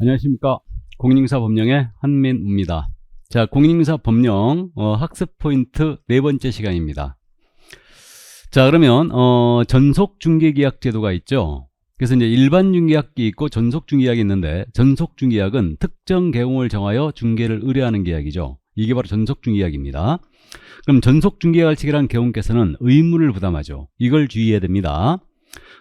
안녕하십니까. 공인중개사 법령의 한민우입니다. 자, 공인중개사 법령 어, 학습 포인트 네 번째 시간입니다. 자, 그러면 어, 전속 중개계약 제도가 있죠. 그래서 이제 일반 중개약이 있고 전속 중개약이 있는데 전속 중개약은 특정 개공을 정하여 중개를 의뢰하는 계약이죠. 이게 바로 전속 중개약입니다. 그럼 전속 중개약을 체결한 개공께서는 의무를 부담하죠. 이걸 주의해야 됩니다.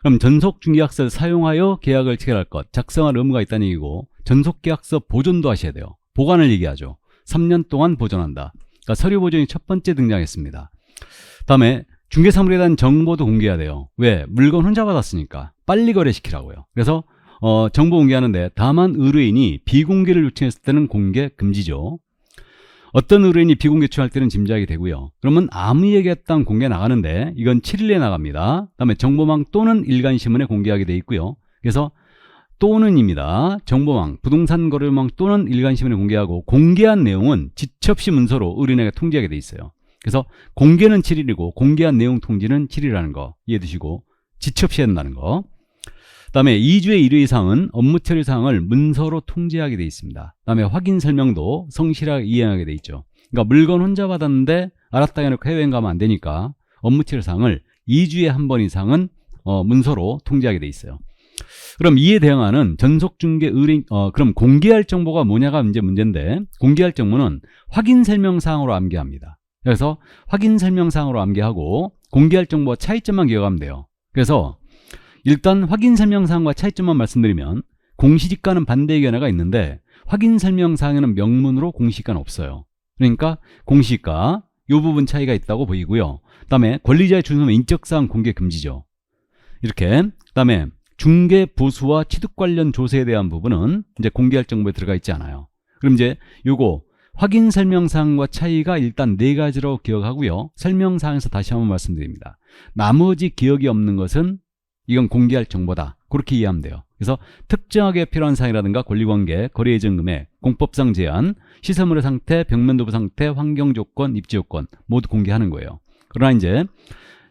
그럼 전속 중개약서를 사용하여 계약을 체결할 것, 작성할 의무가 있다는 얘기고 전속 계약서 보존도 하셔야 돼요. 보관을 얘기하죠. 3년 동안 보존한다. 그러니까 서류 보존이 첫 번째 등장했습니다. 다음에 중개사물에 대한 정보도 공개해야 돼요. 왜? 물건 혼자 받았으니까 빨리 거래시키라고요. 그래서 어, 정보 공개하는데 다만 의뢰인이 비공개를 요청했을 때는 공개 금지죠. 어떤 의뢰인이 비공개 요청할 때는 짐작이 되고요. 그러면 아무에게 했던 공개 나가는데 이건 7일에 나갑니다. 그다음에 정보망 또는 일간신문에 공개하게 돼 있고요. 그래서 또는입니다. 정보망, 부동산 거래망 또는 일간신문에 공개하고 공개한 내용은 지첩시 문서로 의뢰인에게 통지하게 돼 있어요. 그래서 공개는 7일이고 공개한 내용 통지는 7일이라는 거 이해해 두시고 지첩시 한다는 거. 그다음에 2주의 1회 이상은 업무 처리 사항을 문서로 통지하게 돼 있습니다. 그다음에 확인 설명도 성실하게 이행하게 돼 있죠. 그러니까 물건 혼자 받았는데 알았다 해놓고 해외여행 가면 안 되니까 업무 처리 사항을 2주에 한 번 이상은 어, 문서로 통지하게 돼 있어요. 그럼 이에 대응하는 전속 중개 의뢰인 어, 그럼 공개할 정보가 뭐냐가 이제 문제인데 공개할 정보는 확인 설명 사항으로 암기합니다. 그래서 확인 설명 사항으로 암기하고 공개할 정보와 차이점만 기억하면 돼요. 그래서 일단 확인 설명사항과 차이점만 말씀드리면 공시지가는 반대 의견화가 있는데 확인 설명사항에는 명문으로 공시지가는 없어요. 그러니까 공시지가 이 부분 차이가 있다고 보이고요. 그 다음에 권리자의 준수는 인적사항 공개 금지죠. 이렇게 그 다음에 중개 보수와 취득 관련 조세에 대한 부분은 이제 공개할 정보에 들어가 있지 않아요. 그럼 이제 요거 확인 설명사항과 차이가 일단 네 가지로 기억하고요. 설명사항에서 다시 한번 말씀드립니다. 나머지 기억이 없는 것은 이건 공개할 정보다. 그렇게 이해하면 돼요. 그래서 특정하게 필요한 사항이라든가 권리관계, 거래 예정 금액, 공법상 제한, 시설물의 상태, 벽면 도부 상태, 환경 조건, 입지 요건 모두 공개하는 거예요. 그러나 이제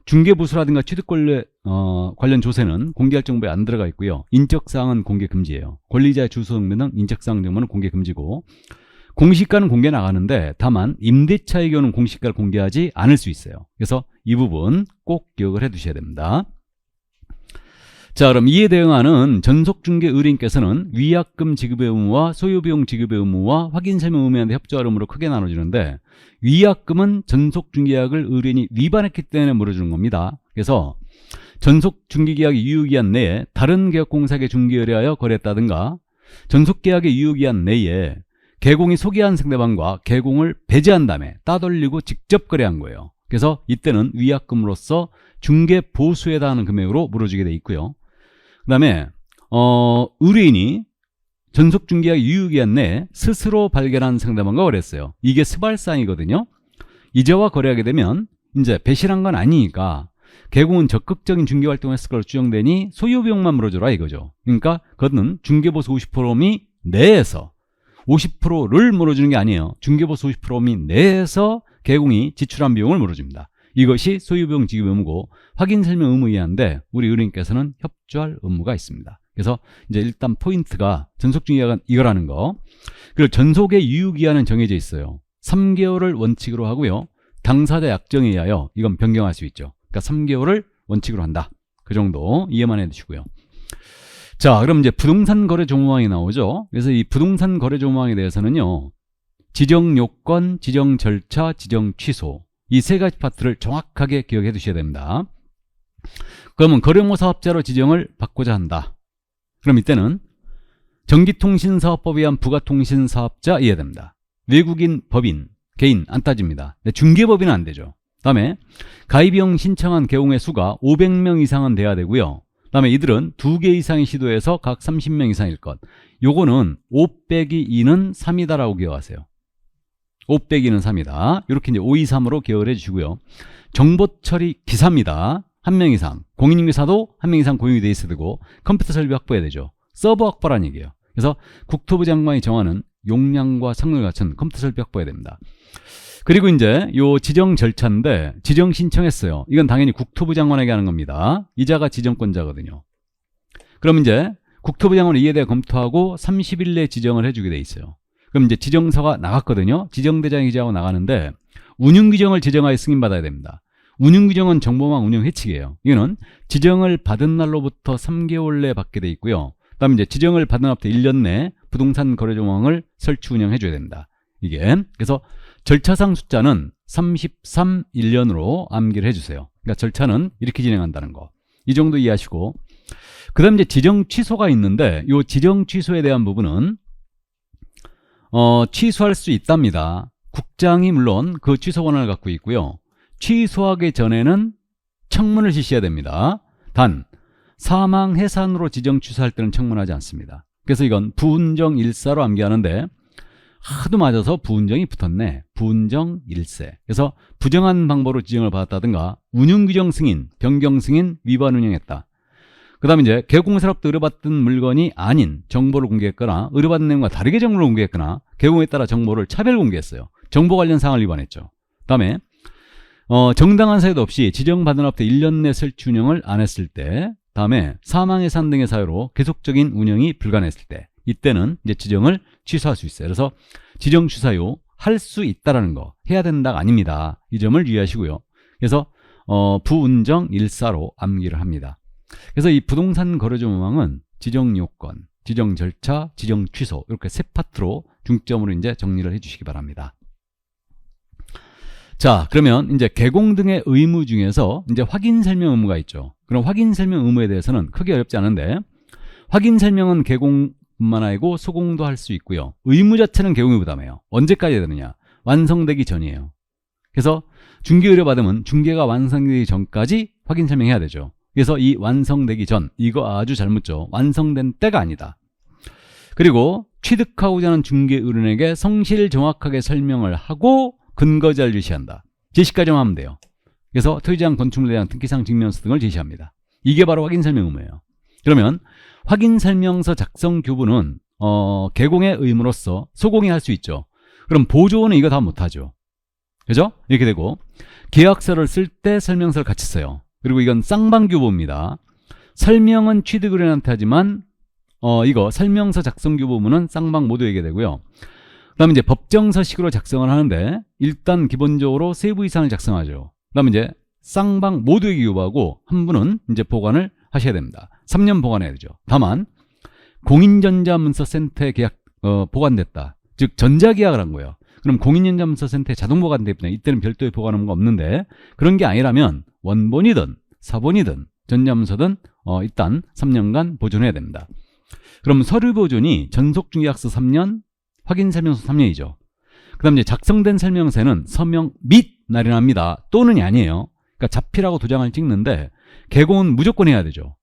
중개부수라든가 취득 권리 어, 관련 조세는 공개할 정보에 안 들어가 있고요. 인적 사항은 공개 금지예요. 권리자의 주소 등등 인적 사항 정보는 공개 금지고 공시가는 공개 나가는데 다만 임대차의 경우는 공시가를 공개하지 않을 수 있어요. 그래서 이 부분 꼭 기억을 해 두셔야 됩니다. 자, 그럼 이에 대응하는 전속중개 의뢰인께서는 위약금 지급의 의무와 소요비용 지급의 의무와 확인 설명 의무에 협조할 의무로 크게 나눠지는데 위약금은 전속중개계약을 의뢰인이 위반했기 때문에 물어주는 겁니다. 그래서 전속중개계약 유효기한 내에 다른 계약공사에게 중개 의뢰하여 거래했다든가 전속계약의 유효기한 내에 개공이 소개한 상대방과 개공을 배제한 다음에 따돌리고 직접 거래한 거예요. 그래서 이때는 위약금으로서 중개 보수에 해당하는 금액으로 물어주게 돼 있고요. 그 다음에 어, 의뢰인이 전속 중개약 유효기한 내에 스스로 발견한 상대방과 거래했어요. 이게 스발상이거든요. 이제와 거래하게 되면 이제 배신한 건 아니니까 개공은 적극적인 중개 활동을 했을 걸로 추정되니 소요비용만 물어줘라 이거죠. 그러니까 그거는 중개보수 50%미 내에서 50%를 물어주는 게 아니에요. 중개보수 50%미 내에서 개공이 지출한 비용을 물어줍니다. 이것이 소유비용 지급 의무고 확인 설명 의무 이하인데 우리 의뢰인께서는 협조할 의무가 있습니다. 그래서 이제 일단 포인트가 전속중개약은 이거라는 거. 그리고 전속의 유효 기한은 정해져 있어요. 3개월을 원칙으로 하고요. 당사자 약정에 의하여 이건 변경할 수 있죠. 그러니까 3개월을 원칙으로 한다. 그 정도 이해만 해두시고요. 자, 그럼 이제 부동산 거래 조모항이 나오죠. 그래서 이 부동산 거래 조모항에 대해서는요. 지정 요건, 지정 절차, 지정 취소 이 세 가지 파트를 정확하게 기억해 두셔야 됩니다. 그러면 거래모 사업자로 지정을 받고자 한다. 그럼 이때는 전기통신사업법에 의한 부가통신사업자 이해됩니다. 외국인 법인, 개인 안 따집니다. 중개법인은 안 되죠. 다음에 가입비용 신청한 개공의 수가 500명 이상은 돼야 되고요. 다음에 이들은 두 개 이상의 시도에서 각 30명 이상일 것. 요거는 5 빼기 2는 3이다라고 기억하세요. 5 빼기 2는 3이다. 이렇게 이제 5, 2, 3으로 기억을 해주시고요. 정보 처리 기사입니다. 한 명 이상. 공인중개사도 한 명 이상 고용이 돼 있어야 되고 컴퓨터 설비 확보해야 되죠. 서버 확보라는 얘기예요. 그래서 국토부 장관이 정하는 용량과 성능을 갖춘 컴퓨터 설비 확보해야 됩니다. 그리고 이제 요 지정 절차인데 지정 신청했어요. 이건 당연히 국토부 장관에게 하는 겁니다. 이자가 지정권자거든요. 그럼 이제 국토부 장관은 이에 대해 검토하고 30일 내에 지정을 해주게 돼 있어요. 그럼 이제 지정서가 나갔거든요. 지정대장이 기재하고 나가는데 운영규정을 지정하여 승인받아야 됩니다. 운영규정은 정보망 운영 해칙이에요. 이거는 지정을 받은 날로부터 3개월 내에 받게 돼 있고요. 그 다음에 이제 지정을 받은 날부터 1년 내 부동산 거래 조항을 설치 운영해 줘야 됩니다. 이게 그래서 절차상 숫자는 33 1년으로 암기를 해주세요. 그러니까 절차는 이렇게 진행한다는 거. 이 정도 이해하시고 그 다음 이제 지정 취소가 있는데 이 지정 취소에 대한 부분은 어, 취소할 수 있답니다. 국장이 물론 그 취소 권한을 갖고 있고요. 취소하기 전에는 청문을 실시해야 됩니다. 단 사망 해산으로 지정 취소할 때는 청문하지 않습니다. 그래서 이건 부운정 일사로 암기하는데 하도 맞아서 부운정이 붙었네. 부운정 일세. 그래서 부정한 방법으로 지정을 받았다든가 운용규정 승인, 변경 승인, 위반 운영했다. 그 다음에 이제 개공사업도 의뢰받던 물건이 아닌 정보를 공개했거나 의뢰받은 내용과 다르게 정보를 공개했거나 개공에 따라 정보를 차별 공개했어요. 정보 관련 사항을 위반했죠. 그 다음에 어, 정당한 사유도 없이 지정받은 업체 1년 내 설치 운영을 안 했을 때 다음에 사망 해산 등의 사유로 계속적인 운영이 불가능했을 때 이때는 이제 지정을 취소할 수 있어요. 그래서 지정 취소요 할 수 있다라는 거 해야 된다가 아닙니다. 이 점을 유의하시고요. 그래서 어, 부운정 일사로 암기를 합니다. 그래서 이 부동산 거래조 모망은 지정 요건, 지정 절차, 지정 취소 이렇게 세 파트로 중점으로 이제 정리를 해주시기 바랍니다. 자, 그러면 이제 개공 등의 의무 중에서 이제 확인 설명 의무가 있죠. 그럼 확인 설명 의무에 대해서는 크게 어렵지 않은데 확인 설명은 개공뿐만 아니고 소공도 할 수 있고요. 의무 자체는 개공이 부담해요. 언제까지 해야 되느냐? 완성되기 전이에요. 그래서 중개 의뢰 받으면 중개가 완성되기 전까지 확인 설명해야 되죠. 그래서 이 완성되기 전 이거 아주 잘못죠. 완성된 때가 아니다. 그리고 취득하고자 하는 중개 의뢰인에게 성실 정확하게 설명을 하고 근거자를 제시한다. 제시까지만 하면 돼요. 그래서 토지장 건축물에 대한 특기상 증명서 등을 제시합니다. 이게 바로 확인 설명 의무예요. 그러면 확인 설명서 작성 교부는 어, 개공의 의무로서 소공이 할 수 있죠. 그럼 보조원은 이거 다 못하죠. 그죠? 이렇게 되고 계약서를 쓸 때 설명서를 같이 써요. 그리고 이건 쌍방규보입니다. 설명은 취득의뢰인한테 하지만 어, 이거 설명서 작성 규보문은 쌍방 모두에게 되고요. 그 다음에 이제 법정서식으로 작성을 하는데 일단 기본적으로 세부 이상을 작성하죠. 그 다음에 이제 쌍방 모두에게 유보하고 한 분은 이제 보관을 하셔야 됩니다. 3년 보관해야 되죠. 다만 공인전자문서센터에 계약 어, 보관됐다. 즉 전자계약을 한 거예요. 그럼 공인전자문서센터에 자동 보관되면 이때는 별도의 거 없는데 그런 게 아니라면 원본이든 사본이든 전자문서든 어, 일단 3년간 보존해야 됩니다. 그럼 서류 보존이 전속중계약서 3년, 확인 설명서 3년이죠. 그 다음 이제 작성된 설명서는 서명 및 날인합니다. 또는이 아니에요. 그러니까 자필하고 도장을 찍는데 개공은 무조건 해야 되죠.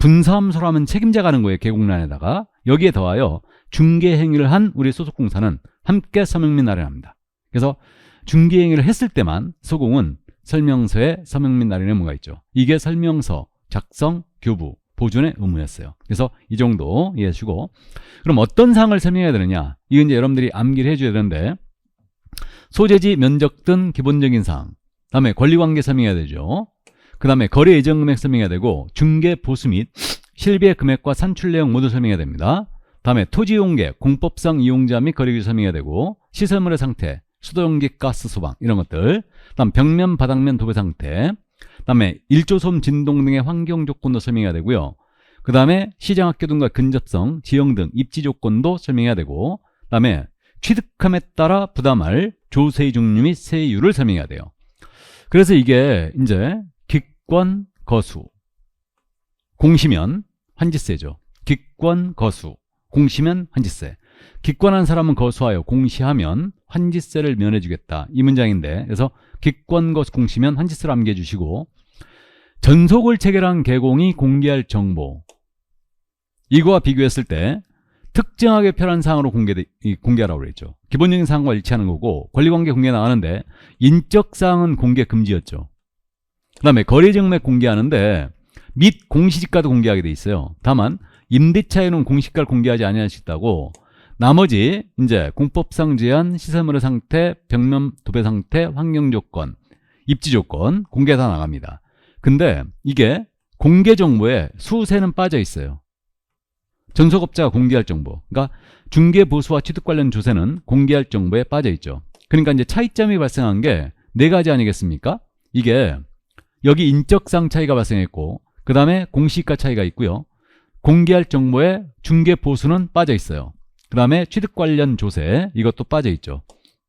분사함소로 하면 책임자 가는 거예요. 개공란에다가. 여기에 더하여 중개 행위를 한 우리 소속공사는 함께 서명 및 날인합니다. 그래서 중개 행위를 했을 때만 소공은 설명서에 서명 및 날인의 의무가 있죠. 이게 설명서 작성, 교부, 보존의 의무였어요. 그래서 이 정도 이해해 주고 그럼 어떤 사항을 설명해야 되느냐? 이건 이제 여러분들이 암기를 해줘야 되는데 소재지, 면적 등 기본적인 사항 다음에 권리관계 설명해야 되죠. 그 다음에 거래 예정 금액 설명해야 되고 중개 보수 및 실비의 금액과 산출 내용 모두 설명해야 됩니다. 다음에 토지 이용계, 공법상 이용자 및 거래규 설명해야 되고 시설물의 상태, 수도용기 가스 소방 이런 것들. 다음 벽면 바닥면 도배 상태. 다음에 일조솜 진동 등의 환경 조건도 설명해야 되고요. 그 다음에 시장 학교 등과 근접성 지형 등 입지 조건도 설명해야 되고 그 다음에 취득함에 따라 부담할 조세 종류 및 세율을 설명해야 돼요. 그래서 이게 이제 기권 거수. 공시면 환지세죠. 기권 거수 공시면 환지세 기권한 사람은 거수하여 공시하면 환지세를 면해주겠다. 이 문장인데 그래서 기권 거수 공시면 환지세를 암기해 주시고 전속을 체결한 개공이 공개할 정보 이거와 비교했을 때 특정하게 편한 사항으로 공개, 공개하라고 그랬죠. 기본적인 사항과 일치하는 거고 권리관계 공개 나가는데 인적 사항은 공개 금지였죠. 그 다음에 거래정맥 공개하는데 및 공시지가도 공개하게 돼 있어요. 다만 임대차에는 공시가를 공개하지 있다고 나머지 이제 공법상 제한, 시설물의 상태, 벽면 도배 상태, 환경 조건, 입지 조건 공개 다 나갑니다. 근데 이게 공개 정보에 수세는 빠져 있어요. 전속업자가 공개할 정보. 그러니까 중개 보수와 취득 관련 조세는 공개할 정보에 빠져 있죠. 그러니까 이제 차이점이 발생한 게 네 가지 아니겠습니까? 이게 여기 인적상 차이가 발생했고 그 다음에 공시가 차이가 있고요. 공개할 정보에 중개 보수는 빠져 있어요. 그 다음에 취득 관련 조세 이것도 빠져 있죠.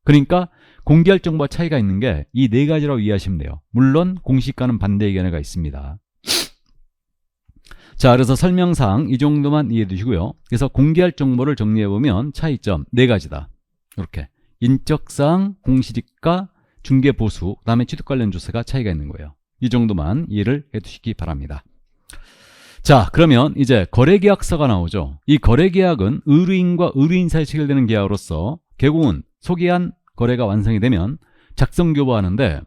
그러니까 공개할 정보와 차이가 있는 게 이 네 가지라고 이해하시면 돼요. 물론 공시가는 반대 의견가 있습니다. 자, 그래서 설명상 이 정도만 이해해 두시고요. 그래서 공개할 정보를 정리해 보면 차이점 네 가지다. 이렇게 인적상, 공시지가, 중개 보수, 그다음에 취득 관련 조세가 차이가 있는 거예요. 이 정도만 이해를 해 두시기 바랍니다. 자, 그러면 이제 거래계약서가 나오죠. 이 거래계약은 의뢰인과 의뢰인 사이에 체결되는 계약으로서 개공은 소개한 거래가 완성이 되면 작성 교부하는데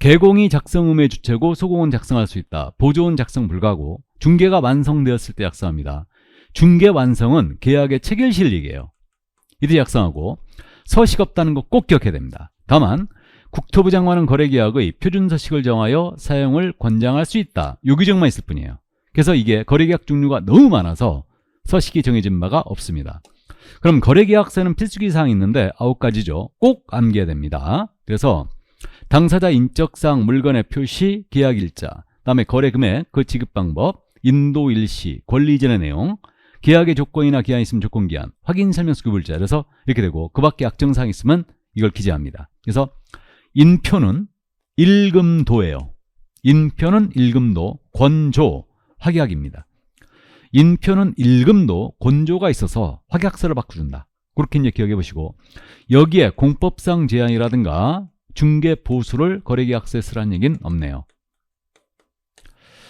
개공이 작성 의무의 주체고 소공은 작성할 수 있다. 보조는 작성 불가고 중개가 완성되었을 때 작성합니다. 중개 완성은 계약의 체결실 얘기예요. 이때 작성하고 서식 없다는 거 꼭 기억해야 됩니다. 다만 국토부 장관은 거래계약의 표준 서식을 정하여 사용을 권장할 수 있다. 요 규정만 있을 뿐이에요. 그래서 이게 거래계약 종류가 너무 많아서 서식이 정해진 바가 없습니다. 그럼 거래계약서는 필수기 사항이 있는데 아홉 가지죠. 꼭 암기해야 됩니다. 그래서 당사자 인적사항 물건의 표시, 계약일자, 다음에 거래 금액, 그 지급 방법, 인도 일시, 권리 이전의 내용, 계약의 조건이나 기한 있으면 조건 기한, 확인 설명서 규불자. 그래서 이렇게 되고 그 밖에 악정사항 있으면 이걸 기재합니다. 그래서 인표는 일금도예요. 인표는 일금도, 권조, 확약입니다. 인표는 일금도, 권조가 있어서 확약서를 바꿔준다. 그렇게 이제 기억해 보시고 여기에 공법상 제한이라든가 중개 보수를 거래계약서에 쓰라는 얘기는 없네요.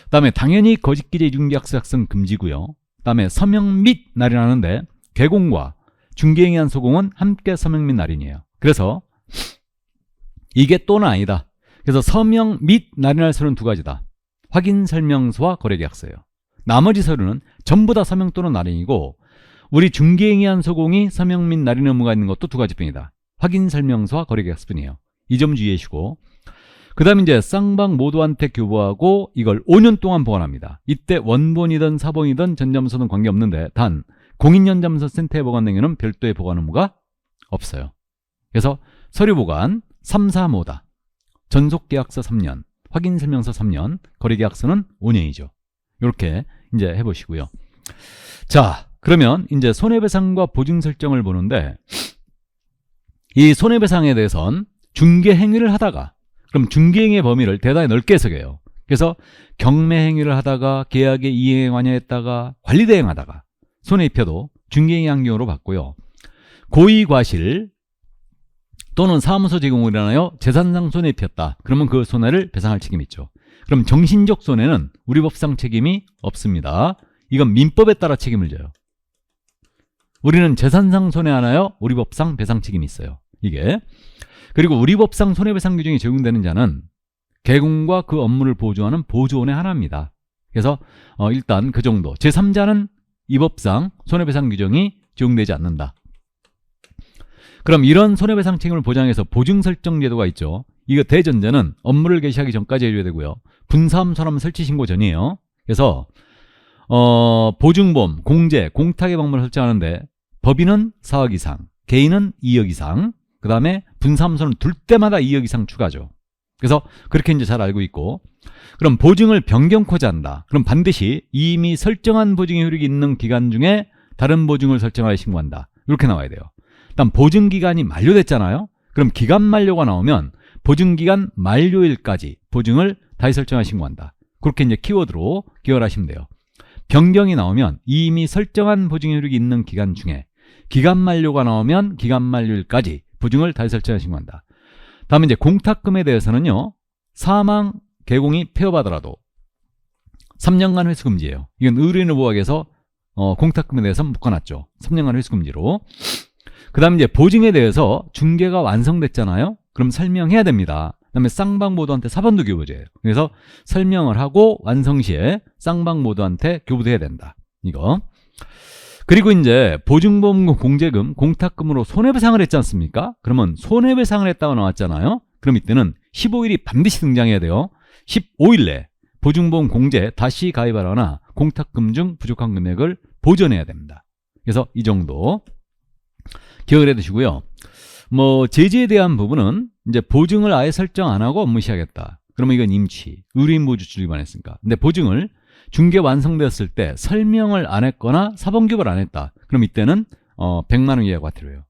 그 다음에 당연히 거짓기재 중개약서 작성 금지고요. 그 다음에 서명 및 날인하는데 개공과 중개행위 한 소공은 함께 서명 및 날인이에요. 그래서 이게 또는 아니다. 그래서 서명 및 날인할 서류는 두 가지다. 확인 설명서와 거래 계약서예요. 나머지 서류는 전부 다 서명 또는 날인이고 우리 중개행위 한 소공이 서명 및 날인 의무가 있는 것도 두 가지 뿐이다. 확인 설명서와 거래 계약서뿐이에요. 이 점 주의하시고 그 다음에 이제 쌍방 모두한테 교부하고 이걸 5년 동안 보관합니다. 이때 원본이든 사본이든 전자문서는 관계없는데 단 공인연자문서 센터에 보관된 경우는 별도의 보관 의무가 없어요. 그래서 서류 보관 3, 4모다. 전속계약서 3년, 확인 설명서 3년, 거래 계약서는 5년이죠. 이렇게 이제 해보시고요. 자, 그러면 이제 손해배상과 보증 설정을 보는데 이 손해배상에 대해선 중개 행위를 하다가 그럼 중개 행위의 범위를 대단히 넓게 해석해요. 그래서 경매 행위를 하다가 계약에 이행에 관여했다가 관리 대행하다가 손해 입혀도 중개 행위 환경으로 봤고요. 고의 과실 또는 사무소 제공을 일어나여 재산상 손해 입혔다. 그러면 그 손해를 배상할 책임이 있죠. 그럼 정신적 손해는 우리 법상 책임이 없습니다. 이건 민법에 따라 책임을 져요. 우리는 재산상 손해 하나요? 우리 법상 배상 책임이 있어요. 이게 그리고 우리 법상 손해배상 규정이 적용되는 자는 개공과 그 업무를 보조하는 보조원의 하나입니다. 그래서 어, 일단 그 정도. 제3자는 이 법상 손해배상 규정이 적용되지 않는다. 그럼 이런 손해배상 책임을 보장해서 보증 설정 제도가 있죠. 이거 대전제는 업무를 개시하기 전까지 해줘야 되고요. 분사함 선언 설치 신고 전이에요. 그래서 어, 보증보험, 공제, 공탁의 방법을 설정하는데 법인은 4억 이상, 개인은 2억 이상, 그 다음에 분사함선을 둘 때마다 2억 이상 추가죠. 그래서 그렇게 이제 잘 알고 있고 그럼 보증을 변경코자 한다. 그럼 반드시 이미 설정한 보증의 효력이 있는 기간 중에 다른 보증을 설정하여 신고한다. 이렇게 나와야 돼요. 일단 보증 기간이 만료됐잖아요. 그럼 기간 만료가 나오면 보증 기간 만료일까지 보증을 다시 설정하여 신고한다. 그렇게 이제 키워드로 기억하시면 돼요. 변경이 나오면 이미 설정한 보증의 효력이 있는 기간 중에 기간 만료가 나오면 기간 만료일까지 보증을 다시 설정하여 신고한다. 다음에 이제 공탁금에 대해서는요. 사망 개공이 폐업하더라도 3년간 회수 금지예요. 이건 의뢰인을 보호하기위해서 어, 공탁금에 대해서 묶어놨죠. 3년간 회수 금지로. 그 다음에 이제 보증에 대해서 중개가 완성됐잖아요. 그럼 설명해야 됩니다. 그 다음에 쌍방 모두한테 사번도 교부제예요. 그래서 설명을 하고 완성 시에 쌍방 모두한테 교부돼야 된다. 이거. 그리고 이제 보증보험금 공제금 공탁금으로 손해배상을 했지 않습니까? 그러면 손해배상을 했다고 나왔잖아요. 그럼 이때는 15일이 반드시 등장해야 돼요. 15일 내 보증보험 공제 다시 가입하거나 공탁금 중 부족한 금액을 보존해야 됩니다. 그래서 이 정도 기억을 해 두시고요. 뭐 제재에 대한 부분은 이제 보증을 아예 설정 안 하고 업무 시작했다. 그러면 이건 임취, 의뢰인 보조줄 위반했으니까. 근데 보증을 중개 완성되었을 때 설명을 안 했거나 사본교부를 안 했다. 그럼 이때는 어 100만 원 이하 과태료예요.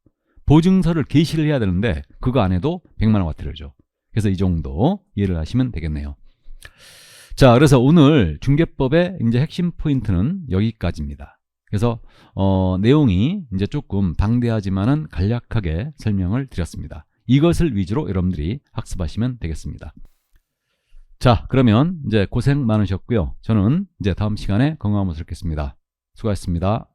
보증서를 게시를 해야 되는데 그거 안 해도 100만 원 과태료죠. 그래서 이 정도 이해를 하시면 되겠네요. 자, 그래서 오늘 중개법의 이제 핵심 포인트는 여기까지입니다. 그래서 어, 내용이 이제 조금 방대하지만은 간략하게 설명을 드렸습니다. 이것을 위주로 여러분들이 학습하시면 되겠습니다. 자, 그러면 이제 고생 많으셨고요. 저는 이제 다음 시간에 건강한 모습 뵙겠습니다. 수고하셨습니다.